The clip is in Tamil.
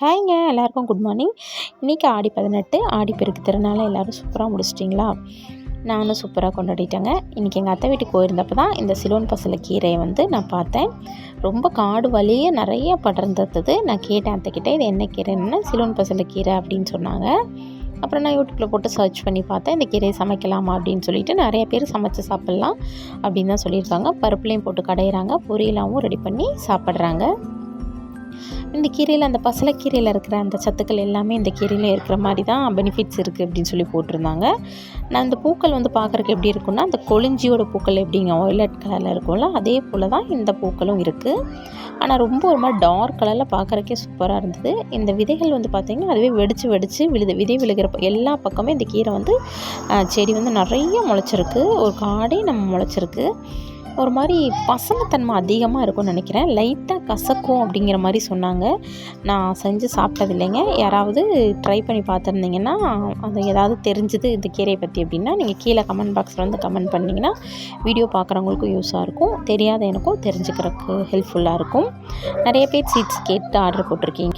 ஹாய்ங்க எல்லாருக்கும் குட் மார்னிங். இன்றைக்கி ஆடி பதினெட்டு ஆடி பெருக்கு திருநாள். எல்லோரும் சூப்பராக முடிச்சிட்டிங்களா? நானும் சூப்பராக கொண்டாடிட்டேங்க. இன்றைக்கி எங்கள் அத்தை வீட்டுக்கு போயிருந்தப்போ தான் இந்த சிலோன் பசல கீரையை வந்து நான் பார்த்தேன். ரொம்ப காடு வழியே நிறைய படர்ந்தது. நான் கேட்டேன் அத்தைக்கிட்ட இது என்ன கீரைன்னு சிலோன் பசலை கீரை? அப்படின்னு சொன்னாங்க. அப்புறம் நான் யூடியூப்பில் போட்டு சர்ச் பண்ணி பார்த்தேன் இந்த கீரையை சமைக்கலாமா? அப்படின்னு சொல்லிட்டு நிறைய பேர் சமைச்சு சாப்பிட்லாம் அப்படின்னு தான் சொல்லியிருக்காங்க. பருப்புலையும் போட்டு கடையிறாங்க. பொரியலாகவும் ரெடி பண்ணி சாப்பிட்றாங்க. இந்த கீரையில் அந்த பசலைக்கீரையில் இருக்கிற அந்த சத்துக்கள் எல்லாமே இந்த கீரையில் இருக்கிற மாதிரி தான் பெனிஃபிட்ஸ் இருக்குது அப்படின்னு சொல்லி போட்டிருந்தாங்க. நான் அந்த பூக்கள் வந்து பார்க்குறக்கு எப்படி இருக்குன்னா அந்த கொளிஞ்சியோட பூக்கள் எப்படிங்க ஒயலட் கலரில் இருக்கும்ல அதே போல் தான் இந்த பூக்களும் இருக்குது ஆனால் ரொம்ப ஒரு மாதிரி டார்க் கலரில் பார்க்குறக்கே சூப்பராக இருந்தது. இந்த விதைகள் வந்து பார்த்திங்கன்னா அதுவே வெடித்து வெடித்து விழுது விதை விழுகிற எல்லா பக்கமே இந்த கீரை வந்து செடி வந்து நிறைய முளைச்சிருக்கு. ஒரு காடே நம்ம முளைச்சிருக்கு. ஒரு மாதிரி பசங்கத்தன்மை அதிகமாக இருக்கும்னு நினைக்கிறேன். லைட்டாக கசக்கும் அப்படிங்கிற மாதிரி சொன்னாங்க. நான் செஞ்சு சாப்பிட்டது இல்லைங்க. யாராவது ட்ரை பண்ணி பார்த்துருந்தீங்கன்னா அது ஏதாவது தெரிஞ்சுது இந்த கீரையை பற்றி அப்படின்னா நீங்கள் கீழே கமெண்ட் பாக்ஸில் வந்து கமெண்ட் பண்ணிங்கன்னா வீடியோ பார்க்குறவங்களுக்கும் யூஸாக இருக்கும். தெரியாத எனக்கும் தெரிஞ்சுக்கிறதுக்கு ஹெல்ப்ஃபுல்லாக இருக்கும். நிறைய பேர் சீட்ஸ் கேட்டு ஆர்டர் போட்டிருக்கீங்க.